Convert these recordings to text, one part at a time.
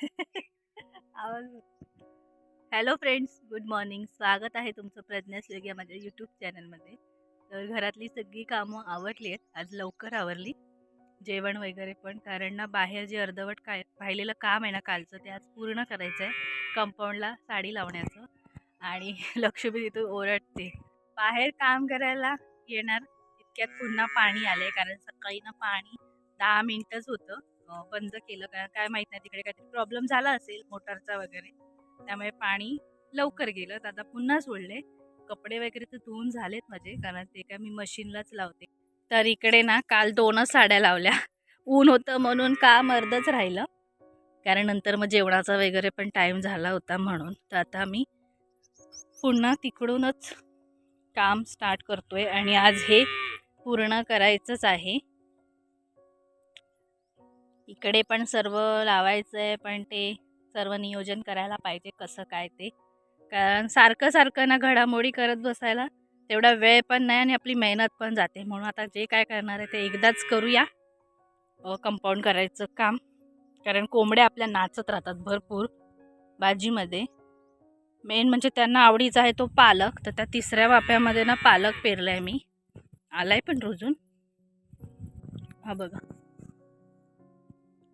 आवाज hello friends good morning स्वागत आहे तुमचं प्रज्ञा स्विग या माझ्या यूट्यूब चॅनलमध्ये तर घरातली सगळी कामं आवडली आहेत. आज लवकर आवरली. जेवण वगैरे पण कारण ना बाहेर जे अर्धवट काय राहिलेलं काम आहे ना कालचं ते आज पूर्ण करायचं आहे कंपाऊंडला साडी लावण्याचं. आणि लक्ष्मी तिथून ओरडते. बाहेर काम करायला येणार इतक्यात पुन्हा पाणी आलं आहे कारण सकाळी ना पाणी दहा मिनटंच होतं. बंद केलं. कारण काय माहीत नाही तिकडे काहीतरी प्रॉब्लेम झाला असेल मोटारचा वगैरे. त्यामुळे पाणी लवकर गेलं. तर आता पुन्हा सोडले. कपडे वगैरे तर धुवून झालेत माझे कारण ते काय मी मशीनलाच लावते. तर इकडे ना काल दोनच साड्या लावल्या. ऊन होतं म्हणून काम अर्धच राहिलं. कारण नंतर मग जेवणाचा वगैरे पण टाईम झाला होता म्हणून. तर आता मी पुन्हा तिकडूनच काम स्टार्ट करतोय. आणि आज हे पूर्ण करायचंच आहे. इकडे पण सर्व लावायचं आहे पण ते सर्व नियोजन करायला पाहिजे कसं काय ते. कारण सारखं सारखं ना घडामोडी करत बसायला तेवढा वेळ पण नाही आणि आपली मेहनत पण जाते. म्हणून आता जे काय करणार आहे ते एकदाच करूया. कंपाऊंड करायचं काम. कारण कोंबड्या आपल्या नाचत राहतात भरपूर भाजीमध्ये मेन म्हणजे त्यांना आवडीचा आहे तो पालक. तर त्या तिसऱ्या वाफ्यामध्ये ना पालक पेरला आहे मी. आला आहे पण रुजून हा बघा.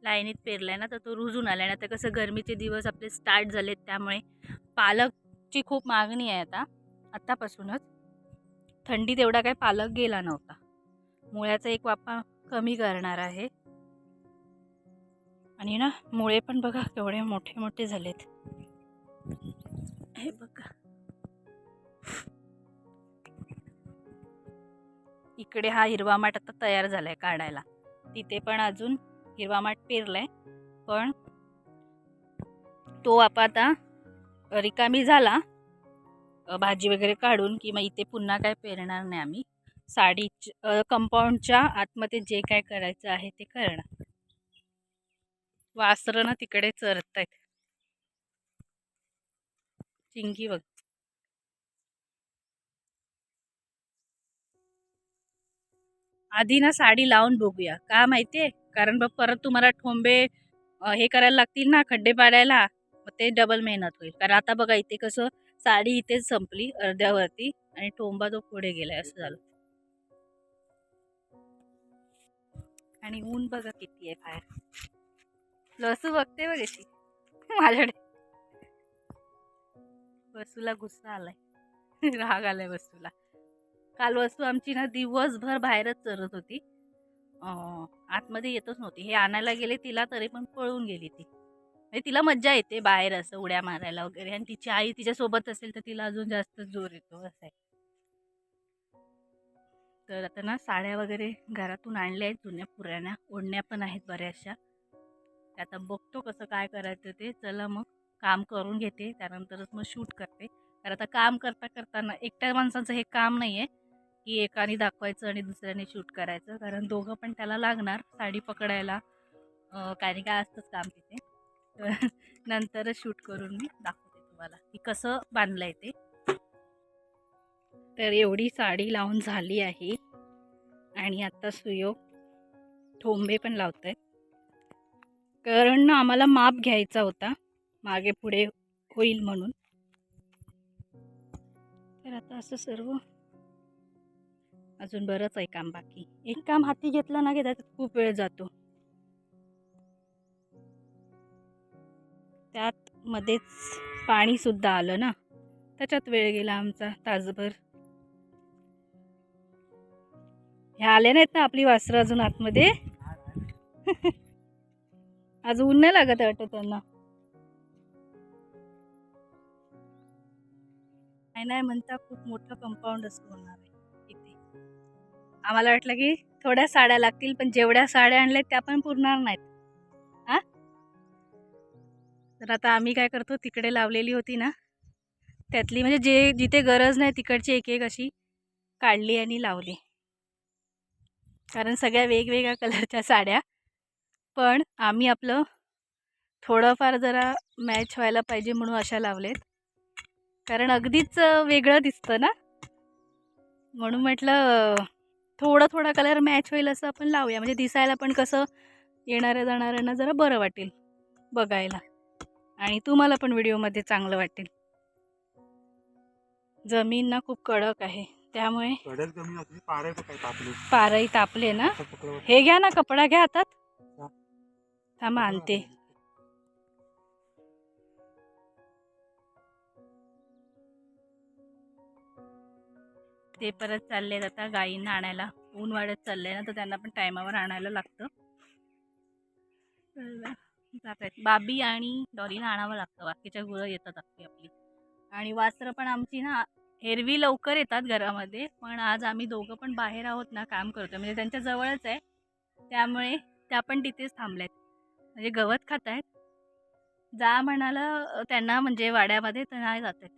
लाईनीत पेरलाय ना तर तो रुजून आलाय. ना तर कसं गरमीचे दिवस आपले स्टार्ट झालेत त्यामुळे पालकची खूप मागणी आहे आता आत्तापासूनच थंडीत एवढा काही पालक गेला नव्हता. मुळ्याचा एक वापा कमी करणार आहे. आणि ना मुळे पण बघा केवढे मोठे मोठे झालेत. हे बघा. इकडे हा हिरवा माठ आता तयार झालाय काढायला. तिथे पण अजून हिरवा माठ आहे पण तो आप आता रिकामी झाला. भाजी वगैरे काढून की मग इथे पुन्हा काय पेरणार नाही आम्ही. साडी कंपाऊंडच्या आतमध्ये जे काय करायचं आहे ते करणार. वासरं ना तिकडे चरत आहेत चिंगी वगैरे आधी ना साडी लावून बघूया. का माहितीये? कारण बघ परत तुम्हाला ठोंबे हे करायला लागतील ना खड्डे पाडायला मग ते डबल मेहनत होईल. कारण आता बघा इथे कसं साडी इथेच संपली अर्ध्यावरती आणि ठोंबा तो पुढे गेलाय असं झालं. आणि ऊन बघा किती आहे बाहेर. लसू बघते बघ अशी माझ्याकडे. वसूला गुस्सा आलाय. राग आलाय वसूला काल वस्तू आमची ना दिवसभर बाहेरच चरत होती. आतमध्ये येतच नव्हती. हे आणायला गेले तिला तरी पण पळून गेली ती. म्हणजे तिला मज्जा येते बाहेर असं उड्या मारायला वगैरे. आणि तिची आई तिच्यासोबत असेल तर तिला अजून जास्त जोर येतो असं आहे. तर आता ना साड्या वगैरे घरातून आणल्या आहेत. जुन्या पुराण्या. ओढण्या पण आहेत बऱ्याचशा. आता बघतो कसं काय करायचं ते. चला मग काम करून घेते. त्यानंतरच मग शूट करते. तर आता काम करता करताना एकट्या माणसाचं हे काम नाही आहे की एकाने दाखवायचं आणि दुसऱ्याने शूट करायचं. कारण दोघं पण त्याला लागणार साडी पकडायला. काही काय असतंच काम तिथे. तर नंतरच शूट करून मी दाखवते तुम्हाला की कसं बांधलं आहे ते. तर एवढी साडी लावून झाली आहे. आणि आता सुयोग ठोंबे पण लावत आहेत कारण ना आम्हाला माप घ्यायचा होता. मागे पुढे होईल म्हणून. तर आता असं सर्व अजून बरंच आहे काम बाकी. एक काम हाती घेतलं ना की त्यात खूप वेळ जातो. त्यात मध्येच पाणी सुद्धा आलं ना. त्याच्यात वेळ गेला आमचा तासभर. ह्या आल्या नाहीत ना आपली वासरं अजून आतमध्ये? अजून ऊन नाही लागत वाटतं त्यांना. नाही नाही म्हणता खूप मोठं कंपाऊंड असं होणार आहे. आम्हाला वाटलं की थोड्या साड्या लागतील पण जेवढ्या साड्या आणल्या त्या पण पुरणार नाहीत. हा? तर आता आम्ही काय करतो तिकडे लावलेली होती ना त्यातली म्हणजे जे जिथे गरज नाही तिकडची एक एक अशी काढली आणि लावली. कारण सगळ्या वेगवेगळ्या कलरच्या साड्या पण आम्ही आपलं थोडंफार जरा मॅच व्हायला पाहिजे म्हणून अशा लावलेत. कारण अगदीच वेगळं दिसतं ना? म्हणून म्हटलं थोडं थोडा कलर मॅच होईल असं आपण लावूया. म्हणजे दिसायला पण कसं येणाऱ्या जाणाऱ्यांना जरा बरं वाटेल बघायला. आणि तुम्हाला पण व्हिडिओमध्ये चांगलं वाटेल. जमीन ना खूप कडक आहे. त्यामुळे पारही तापले ना. हे घ्या ना कपडा घ्या हातात. थांबा आणते. ते परत चालले आता गाईंना आणायला. ऊन वाढत चाललंय ना तर त्यांना पण टायमावर आणायला लागतं. जात आहेत बाबी आणि डॉलीला आणावं लागतं. बाकीच्या गुरं येतात आपली आपली. आणि वासरं पण आमची ना एरवी लवकर येतात घरामध्ये. पण आज आम्ही दोघं पण बाहेर आहोत ना काम करतो म्हणजे त्यांच्या जवळच आहे. त्यामुळे त्या पण तिथेच थांबल्यात म्हणजे गवत खात आहेत जा म्हणाला त्यांना म्हणजे वाड्यामध्ये तर नाही जात आहेत.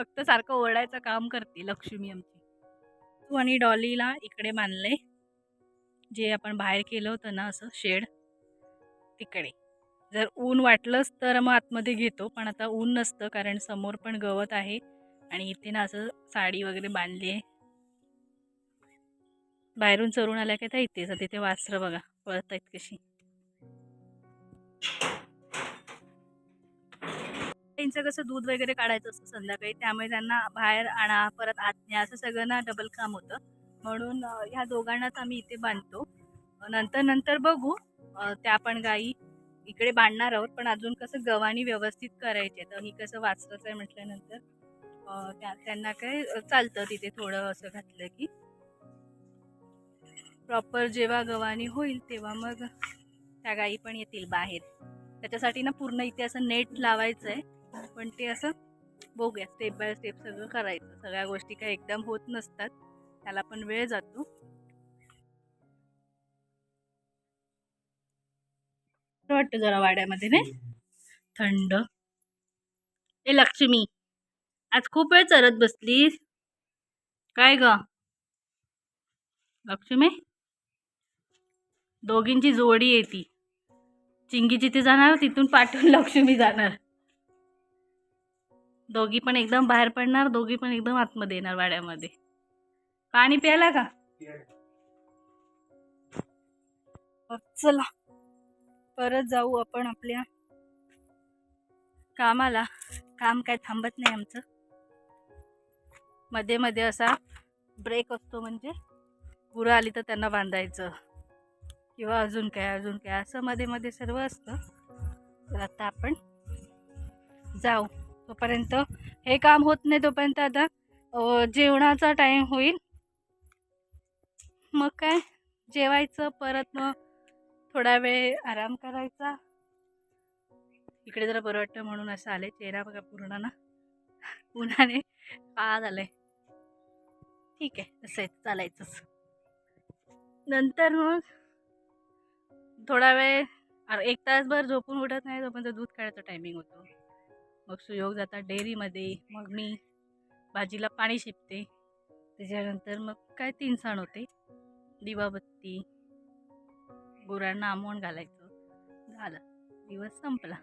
फक्त सारखं ओरडायचं काम करते लक्ष्मी आमची. तू आणि डॉलीला इकडे बांधलंय जे आपण बाहेर केलं होतं ना असं शेड तिकडे. जर ऊन वाटलंच तर मग आतमध्ये घेतो पण आता ऊन नसतं कारण समोर पण गवत आहे आणि इथे ना असं साडी वगैरे बांधली आहे. बाहेरून चरून आल्या की त्या इथेच तिथे वासरं बघा पळत आहेत कशी. त्यांचं कसं दूध वगैरे काढायचं असतं संध्याकाळी त्यामुळे त्यांना बाहेर आणा परत आत न्या असं सगळं ना डबल काम होतं. म्हणून ह्या दोघांनाच आम्ही इथे बांधतो. नंतर नंतर बघू. त्या पण गाई इकडे बांधणार आहोत पण अजून कसं गव्हाणी व्यवस्थित करायचे तर ही कसं वाचलंच आहे म्हटल्यानंतर त्या त्यांना काय चालतं तिथे थोडं असं घातलं की. प्रॉपर जेव्हा गव्हाणी होईल तेव्हा मग त्या गाई पण येतील बाहेर. त्याच्यासाठी ना पूर्ण इथे असं नेट लावायचं आहे पण ते असं बघूया स्टेप बाय स्टेप सगळं करायचं. सगळ्या गोष्टी काही एकदम होत नसतात. त्याला पण वेळ जातो. बरं वाटतं जरा वाड्यामध्ये नाही? थंड. ए लक्ष्मी आज खूप वेळ चरत बसलीस. काय ग? लक्ष्मी? दोघींची जोडी आहे ती. चिंगी जिथे जाणार तिथून पाठवून लक्ष्मी जाणार. दोघी पण एकदम बाहेर पडणार दोघी पण एकदम आतमध्ये येणार वाड्यामध्ये. पाणी प्यायला का? चला. परत जाऊ आपण आपल्या कामाला. काम काय थांबत नाही आमचं. मध्ये मध्ये असा ब्रेक असतो म्हणजे गुरं आली तर त्यांना बांधायचं. किंवा अजून काय अजून काय. असं मध्ये मध्ये सर्व असतं. तर आता आपण जाऊ. तोपर्यंत हे काम होत नाही तोपर्यंत आता जेवणाचा टाईम होईल. मग काय? जेवायचं परत मग थोडा वेळ आराम करायचा. इकडे जरा बरं वाटतं म्हणून असं आले. चेहरा बघा पूर्ण ना. उन्हाने काळा झालाय. ठीक आहे तसं आहे चालायचंच. नंतर मग थोडा वेळ एक तासभर झोपून उठत नाही तोपर्यंत दूध काढायचा टायमिंग होतो. मग सुयोग जातात डेअरीमध्ये मग मी भाजीला पाणी शिपते. त्याच्यानंतर मग काय तीन सण होते. दिवाबत्ती गुरांना आमवण घालायचं. झालं. दिवस संपला.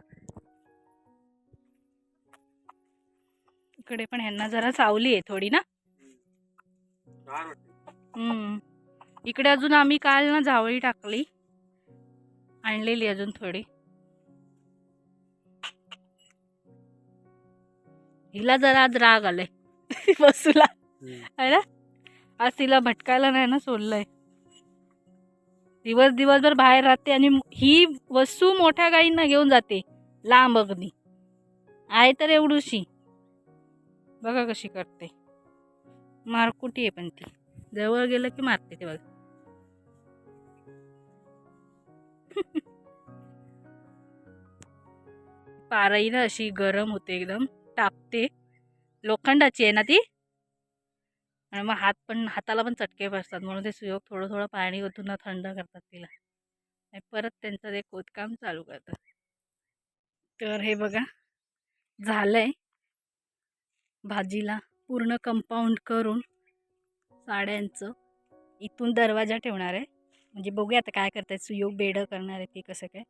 इकडे पण ह्यांना जरा सावली आहे थोडी ना? हम्म. इकडे अजून आम्ही काल ना जावळी टाकली. आणलेली अजून थोडी. हिला जरा आज राग आलाय. बसूला. आहे ना? आज तिला भटकायला नाही ना सोडलंय. दिवस दिवसभर बाहेर राहते आणि ही वस्तू मोठ्या गाईंना घेऊन जाते लांब अगदी आहे तर एवढूशी. बघा कशी करते. मारकुटी आहे पण ती. जवळ गेलं की मारते ते बघा. पारई ना अशी गरम होते एकदम. टापते लोखंडाची आहे ना ती? आणि मग हात पण हाताला पण चटके बसतात. म्हणून ते सुयोग थोडं थोडं पाणी ओतून थंड करतात तिला. आणि परत त्यांचं ते खोदकाम चालू करतात. तर हे बघा झालंय. भाजीला पूर्ण कंपाऊंड करून साड्यांचं इथून दरवाजा ठेवणार आहे. म्हणजे बघूया आता काय करतायत सुयोग बेडं करणार आहे ती कसं काय.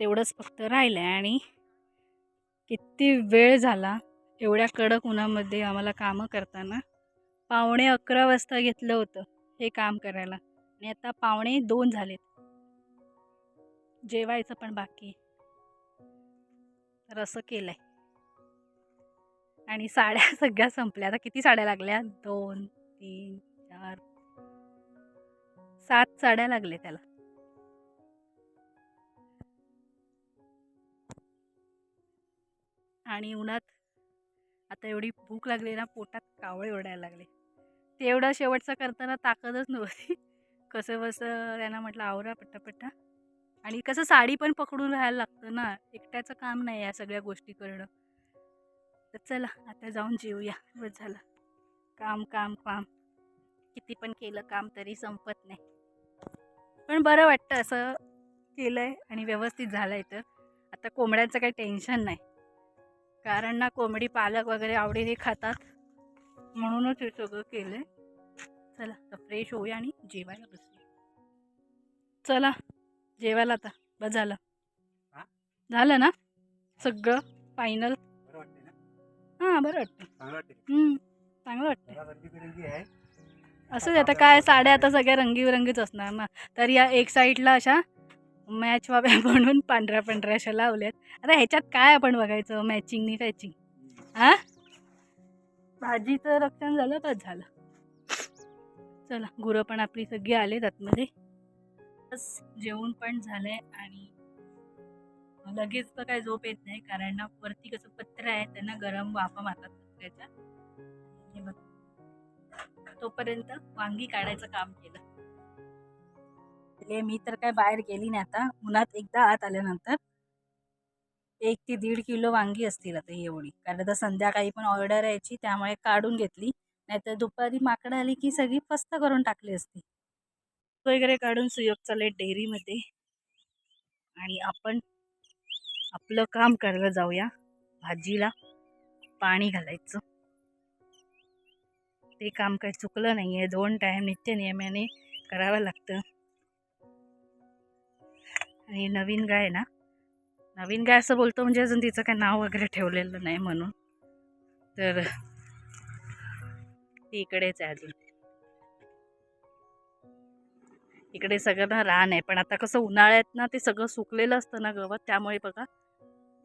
तेवढंच फक्त राहिलं आहे आणि किती वेळ झाला एवढ्या कडक उन्हामध्ये आम्हाला कामं करताना. पावणे अकरा वाजता घेतलं होतं हे काम करायला आणि आता पावणे दोन झालेत. जेवायचं पण बाकी तर असं केलं आहे आणि साड्या सगळ्या संपल्या. आता किती साड्या लागल्या? दोन तीन चार. सात साड्या लागल्या त्याला. आणि उन्हात आता एवढी भूक लागली ना पोटात कावळे ओढायला लागले. ते एवढं शेवटचं करताना ताकदच नव्हती. कसं बसं त्यांना म्हटलं आवरा पट्टापट्टा आणि कसं साडी पण पकडून राहायला लागतं ना एकट्याचं काम नाही या सगळ्या गोष्टी करणं. तर चला आता जाऊन जेवूया बस झालं. काम काम काम. किती पण केलं काम तरी संपत नाही. पण बरं वाटतं असं केलं आहे आणि व्यवस्थित झालं आहे तर आता कोंबड्यांचं काही टेन्शन नाही. कारण ना कोंबडी पालक वगैरे आवडीने खातात. म्हणूनच हे सगळं केलं आहे चला तर फ्रेश होऊया आणि जेवायला बसूया. चला जेवायला आता. बस झालं? झालं ना? सगळं फायनल हां बरं वाटतं चांगलं वाटते असंच आता काय साड्या आता सगळ्या रंगीबेरंगीच असणार ना? तर या एक साईडला अशा मॅच वाव्या म्हणून पांढऱ्या पांढऱ्या अशा लावल्यात. आता ह्याच्यात काय आपण बघायचं? मॅचिंगनी फॅचिंग हा? भाजीचं रक्षण झालं बस झालं. चला गुरं पण आपली सगळी आलेत आतमध्ये. बस जेवण पण झालंय आणि लगेच तर काय झोप येत नाही कारण ना वरती कसं पत्र आहे त्यांना गरम वाफा मारतात पत्र्याच्या. हे बघ. तोपर्यंत वांगी काढायचं काम केलं. म्हणजे मी तर काय बाहेर गेली नाही आता. उन्हात एकदा आत आल्यानंतर एक ते दीड किलो वांगी असतील आता ही एवढी. कारण आता संध्याकाळी पण ऑर्डर यायची त्यामुळे काढून घेतली. नाहीतर दुपारी माकडं आली की सगळी फस्त करून टाकली असती. वगैरे काढून सुयोग चालले डेअरीमध्ये. आणि आपण आपलं काम करायला जाऊया. भाजीला पाणी घालायचं. ते काम काही चुकलं नाही आहे दोन टाईम नित्य नियमाने करावं लागतं. आणि नवीन गाय ना? नवीन गाय असं बोलतो म्हणजे अजून तिचं काय नाव वगैरे ठेवलेलं नाही म्हणून. तर ती इकडेच आहे अजून. इकडे सगळं ना रान आहे. पण आता कसं उन्हाळ्यात ना ते सगळं सुकलेलं असतं ना गवत त्यामुळे बघा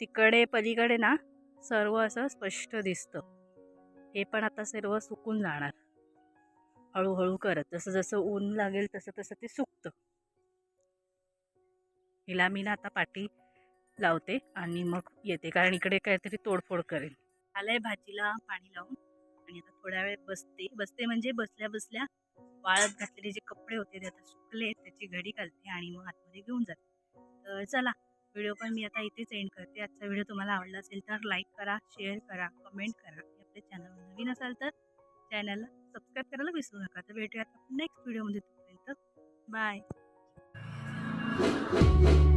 तिकडे पलीकडे ना सर्व असं स्पष्ट दिसतं. हे पण आता सर्व सुकून जाणार. हळूहळू करत. जसं जसं ऊन लागेल तसं तसं ते सुकतं. हिला मी ना आता पाठी लावते आणि मग येते कारण इकडे काहीतरी तोडफोड करेल. आलंय भाजीला पाणी लावून आणि आता थोड्या वेळ बसते. बसते म्हणजे बसल्या बसल्या वाळत घातलेले जे कपडे होते ते आता सुकले त्याची घडी घालते आणि मग आतमध्ये घेऊन जाते. तर चला व्हिडिओ पण मी आता इथेच एंड करते. आजचा व्हिडिओ तुम्हाला आवडला असेल तर लाईक करा शेअर करा कमेंट करा. आपल्या चॅनलवर नवीन असाल तर चॅनलला सबस्क्राईब करायला विसरू नका. तर भेटूयात नेक्स्ट व्हिडिओमध्ये तोपर्यंत. बाय. Bye.